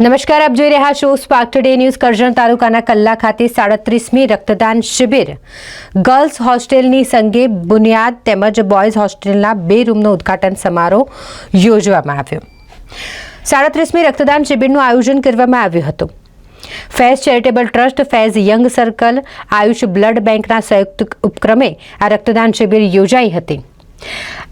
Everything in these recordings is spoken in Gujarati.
નમસ્કાર, આપ જોઈ રહ્યા છો સ્પાર્ક ટુડે ન્યૂઝ કરજણ તાલુકાના કલ્લા ખાતે સાડત્રીસમી રક્તદાન શિબિર. ગર્લ્સ હોસ્ટેલની સંગે બુનિયાદ તેમજ બોયઝ હોસ્ટેલના બે રૂમનો ઉદ્ઘાટન સમારોહ યોજવામાં આવ્યો. સાડત્રીસમી રક્તદાન શિબિરનું આયોજન કરવામાં આવ્યું હતું. Faiz charitable trust, Faiz young circle, Ayush blood બેંકના સંયુક્ત ઉપક્રમે આ રક્તદાન શિબિર યોજાઈ હતી.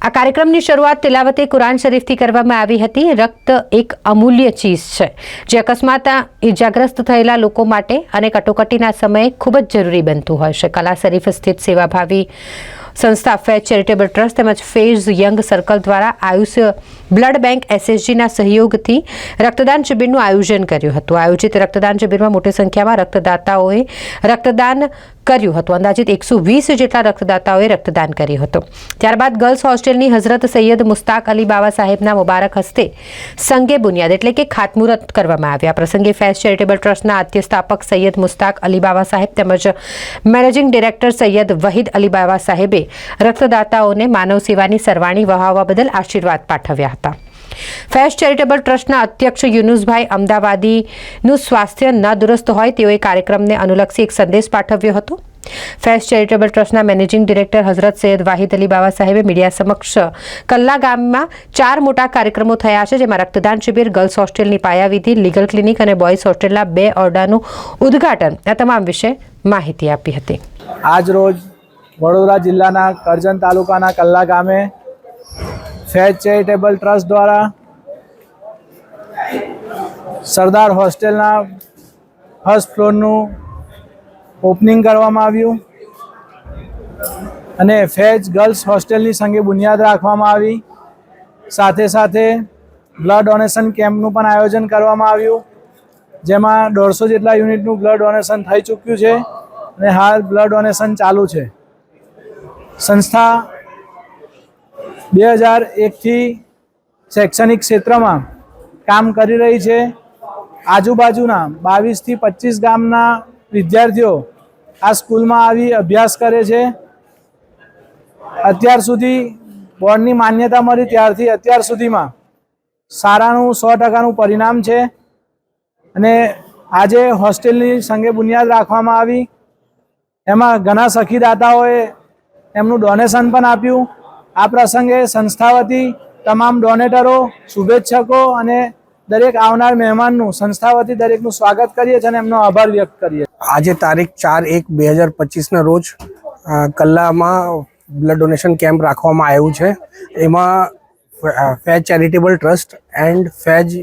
આ કાર્યક્રમની શરૂઆત તિલાવતે કુરાન શરીફથી કરવામાં આવી હતી. રક્ત એક અમૂલ્ય ચીજ છે, જે અકસ્માત ઇજાગ્રસ્ત થયેલા લોકો માટે અને કટોકટીના સમયે ખૂબ જ જરૂરી બનતું હોય છે. કલા શરીફ સ્થિત સેવાભાવી સંસ્થા ફેચ ચેરિટેબલ ટ્રસ્ટ તેમજ ફેઝ યંગ સર્કલ દ્વારા આયુષ્ય બ્લડ બેંક એસએસજીના સહયોગથી રક્તદાન શિબિરનું આયોજન કર્યું હતું. આયોજિત રક્તદાન શિબિરમાં મોટી સંખ્યામાં રક્તદાતાઓએ રક્તદાન કર્યું હતું. અંદાજિત એકસો વીસ જેટલા રક્તદાતાઓએ રક્તદાન કર્યું હતું. ત્યારબાદ ગર્લ્સ હોસ્ટેલની હઝરત સૈયદ મુસ્તાક અલી બાબા સાહેબના મુબારક હસ્તે સંગે બુનિયાદ એટલે કે ખાતમુહૂર્ત કરવામાં આવ્યા. પ્રસંગે ફેસ્ટ ચેરિટેબલ ટ્રસ્ટના આદ્ય સ્થાપક સૈયદ મુસ્તાક અલી બાબા સાહેબ તેમજ મેનેજિંગ ડિરેક્ટર સૈયદ વહીદ અલી બાબા સાહેબે રક્તદાતાઓને માનવ સેવાની સરવાણી વહાવવા બદલ આશીર્વાદ પાઠવ્યા હતા. ફેશ ચેરિટેબલ ટ્રસ્ટના અધ્યક્ષ યુનુસભાઈ અમદાવાદીનું સ્વાસ્થ્ય ન દુરસ્ત હોય તેઓએ કાર્યક્રમને અનુલક્ષી એક સંદેશ પાઠવ્યો હતો. ફેશ ચેરિટેબલ ટ્રસ્ટના મેનેજિંગ ડિરેક્ટર હઝરત સૈયદ વાહિદ અલી બાબા સાહેબે મીડિયા સમક્ષ કલ્લા ગામમાં ચાર મોટા કાર્યક્રમો થયા છે, જેમાં રક્તદાન શિબિર, ગર્લ્સ હોસ્ટેલની પાયાવિધિ લીગલ ક્લિનિક અને બોયઝ હોસ્ટેલના બે ઓરડાનું ઉદ્ઘાટન આ તમામ વિશે માહિતી આપી હતી. આજ રોજ વડોદરા જિલ્લાના કરજણ તાલુકાના કલ્લા ગામે ફેજ ચેરિટેબલ ટ્રસ્ટ દ્વારા સરદાર હોસ્ટેલના ફર્સ્ટ ફ્લોરનું ઓપનિંગ કરવામાં આવ્યું અને ફેજ ગર્લ્સ હોસ્ટેલની સંગે બુનિયાદ રાખવામાં આવી. સાથે સાથે બ્લડ ડોનેશન કેમ્પનું પણ આયોજન કરવામાં આવ્યું, જેમાં દોઢસો જેટલા યુનિટનું બ્લડ ડોનેશન થઈ ચૂક્યું છે અને હાલ બ્લડ ડોનેશન ચાલુ છે. સંસ્થા બે હજાર એકથી શૈક્ષણિક ક્ષેત્રમાં કામ કરી રહી છે. આજુબાજુના બાવીસથી પચીસ ગામના વિદ્યાર્થીઓ આ સ્કૂલમાં આવી અભ્યાસ કરે છે. અત્યાર સુધી બોર્ડની માન્યતા મળી ત્યારથી અત્યાર સુધીમાં સારાનું સો ટકાનું પરિણામ છે. અને આજે હોસ્ટેલની સંગે બુનિયાદ રાખવામાં આવી. એમાં ઘણા સખીદાતાઓએ એમનું ડોનેશન પણ આપ્યું. આ પ્રસંગે સંસ્થા વતી તમામ ડોનેટરો, શુભેચ્છકો અને દરેક આવનાર મહેમાનનું સંસ્થા વતી દરેકનું સ્વાગત કરીએ છીએ અને એમનો આભાર વ્યક્ત કરીએ આજે તારીખ ચાર એક બે હજાર પચીસના રોજ કલ્લામાં બ્લડ ડોનેશન કેમ્પ રાખવામાં આવ્યું છે. એમાં Faiz charitable trust and Faiz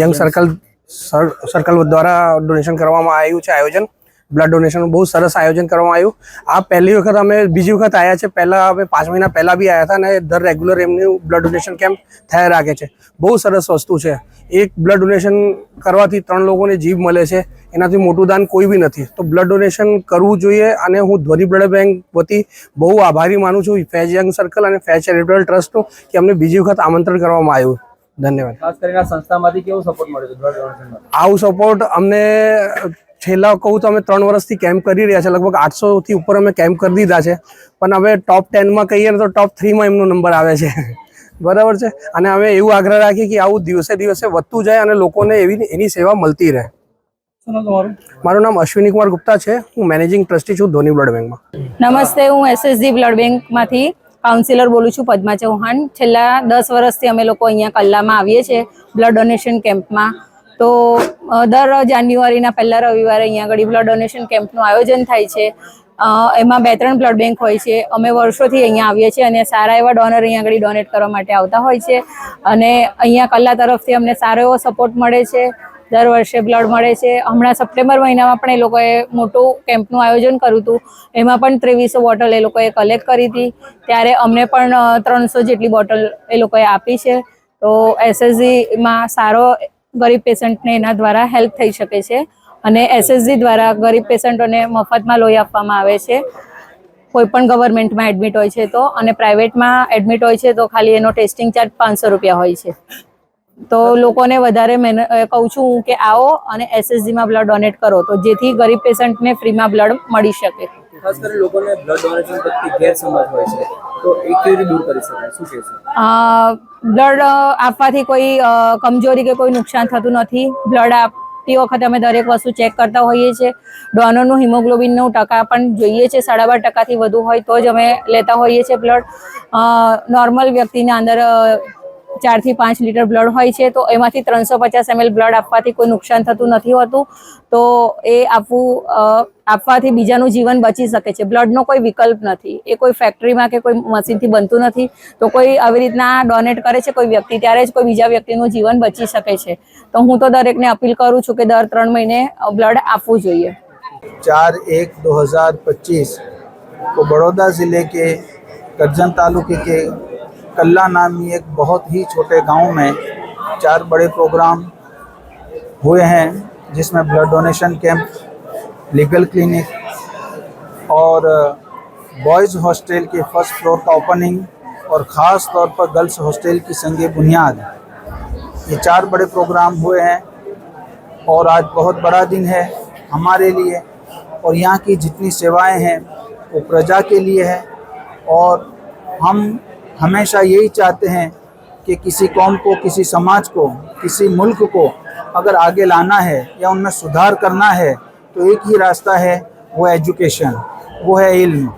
young circle cir- circle દ્વારા ડોનેશન કરવામાં આવ્યું છે આયોજન. બ્લડ ડોનેશન બહુ સરસ આયોજન કરવામાં આવ્યું. આ પહેલી વખત અમે બીજી વખત આવ્યા છે. પહેલાં અમે પાંચ મહિના પહેલાં બી આવ્યા હતા અને દર રેગ્યુલર એમનું બ્લડ ડોનેશન કેમ્પ થયા રાખે છે. બહુ સરસ વસ્તુ છે. એક બ્લડ ડોનેશન કરવાથી ત્રણ લોકોને જીવ મળે છે. એનાથી મોટું દાન કોઈ બી નથી. તો બ્લડ ડોનેશન કરવું જોઈએ અને હું ધ્વનિ બ્લડ બેંક વતી બહુ આભારી માનું છું. ફેજ યંગ સર્કલ અને ફેજ ચેરિટેબલ ટ્રસ્ટનું કે અમને બીજી વખત આમંત્રણ કરવામાં આવ્યું. ધન્યવાદ. ખાસ કરીને સંસ્થામાંથી કેવો સપોર્ટ મળ્યો આવું સપોર્ટ અમને છેલ્લા કહું તો અમે ત્રણ વર્ષથી કેમ્પ કરી રહ્યા છે. લગભગ આઠસોથી ઉપર અમે કેમ્પ કરી દીધા છે. પણ હવે ટોપ ટેનમાં કહીએ ને તો ટોપ થ્રીમાં એમનો નંબર આવે છે. બરાબર છે? અને અમે એવું આગ્રહ રાખીએ કે આવું દિવસે દિવસે વધતું જાય અને લોકોને એવી એની સેવા મળતી રહે. મારું નામ અશ્વિની કુમાર ગુપ્તા છે. હું મેનેજિંગ ટ્રસ્ટી છું ધોની બ્લડ બેંકમાં નમસ્તે હું એસએસજી બ્લડ બેંકમાંથી કાઉન્સિલર બોલું છું પદ્મા ચૌહાણ. છેલ્લા દસ વર્ષથી અમે લોકો અહીંયા કલ્લામાં આવીએ છીએ બ્લડ ડોનેશન કેમ્પમાં તો દર જાન્યુઆરીના પહેલા રવિવારે અહીંયા આગળ બ્લડ ડોનેશન કેમ્પનું આયોજન થાય છે. એમાં બે ત્રણ બ્લડ બેંક હોય છે. અમે વર્ષોથી અહીંયા આવીએ છીએ અને સારા એવા ડોનર અહીંયા આગળ ડોનેટ કરવા માટે આવતા હોય છે. અને અહીંયા કલા તરફથી અમને સારો એવો સપોર્ટ મળે છે. દર વર્ષે બ્લડ મળે છે. હમણાં સપ્ટેમ્બર મહિનામાં પણ એ લોકોએ મોટું કેમ્પનું આયોજન કર્યું હતું. એમાં પણ ત્રેવીસો બોટલ એ લોકોએ કલેક્ટ કરી હતી. ત્યારે અમને પણ ત્રણસો જેટલી બોટલ એ લોકોએ આપી છે. તો એસએસજીમાં સારો ગરીબ પેશન્ટને એના દ્વારા હેલ્પ થઈ શકે છે અને એસએસજી દ્વારા ગરીબ પેશન્ટોને મફતમાં લોહી આપવામાં આવે છે. કોઈ પણ ગવર્મેન્ટમાં એડમિટ હોય છે તો અને પ્રાઇવેટમાં એડમિટ હોય છે તો ખાલી એનો ટેસ્ટિંગ ચાર્જ પાંચસો રૂપિયા હોય છે. તો લોકોને વધારે કહું છું હું કે આવો અને એસએસજીમાં બ્લડ ડોનેટ કરો તો જેથી ગરીબ પેશન્ટને ફ્રીમાં બ્લડ મળી શકે. ખાસ કરીને લોકોને બ્લડ ડોનેશન પ્રત્યે ગેરસમજ હોય છે, તો એ કેવી રીતે દૂર કરી શકાય? શું કહેશો? બ્લડ આપવાથી કોઈ કમજોરી કે કોઈ નુકસાન થતું નથી. બ્લડ આપતી વખતે અમે દરેક વસ્તુ ચેક કરતા હોઈએ છીએ. ડોનરનું હિમોગ્લોબિનનું ટકા પણ જોઈએ છે, સાડા બાર ટકાથી વધુ હોય તો જ અમે લેતા હોઈએ છીએ બ્લડ નોર્મલ વ્યક્તિના અંદર ચારથી પાંચ લીટર બ્લડ હોય છે તો એમાંથી ત્રણસો પચાસ એમએલ બ્લડ આપવાથી કોઈ નુકસાન થતું નથી હોતું તો એ આપવું અ, આપવાથી બીજાનું જીવન બચી શકે છે બ્લડનો કોઈ વિકલ્પ નથી એ કોઈ ફેક્ટરીમાં કે કોઈ મશીનથી બનતું નથી તો કોઈ આવી રીતના ડોનેટ કરે છે કોઈ વ્યક્તિ ત્યારે જ કોઈ બીજા વ્યક્તિનું જીવન બચી શકે છે તો હું તો દરેકને અપીલ કરું છું કે દર ત્રણ મહિને બ્લડ આપવું જોઈએ चार एक दो हज़ार पच्चीस को बड़ौदा ज़िले के करजन तालुके के कल्ला नामी एक बहुत ही छोटे गाँव में चार बड़े प्रोग्राम हुए हैं, जिसमें blood donation camp legal clinic और बॉयज़ हॉस्टल के फ़र्स्ट फ्लोर का ओपनिंग और ख़ास तौर पर गर्ल्स हॉस्टल की संग बुनियाद। ये चार बड़े प्रोग्राम हुए हैं और आज बहुत बड़ा दिन है हमारे लिए और यहाँ की जितनी सेवाएँ हैं वो प्रजा के लिए है और हम हमेशा यही चाहते हैं कि किसी कौम को, किसी समाज को, किसी मुल्क को अगर आगे लाना है या उनमें सुधार करना है तो एक ही रास्ता है, वो एजुकेशन। वो है इल्म।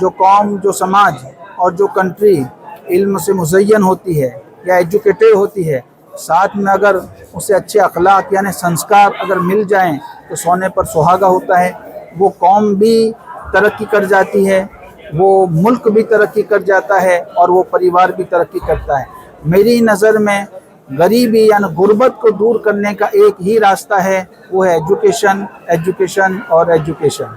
जो कौम, जो समाज और जो कंट्री इल्म से मुजयन होती है या एजुकेटेड होती है, साथ में अगर उसे अच्छे अखलाक यानी संस्कार अगर मिल जाएँ तो सोने पर सुहागा होता है। वो कौम भी तरक्की कर जाती है वो मुल्क भी तरक्की कर जाता है और वो परिवार भी तरक्की करता है। मेरी नज़र में गरीबी यानी गुर्बत को दूर करने का एक ही रास्ता है, वो है एजुकेशन एजुकेशन और एजुकेशन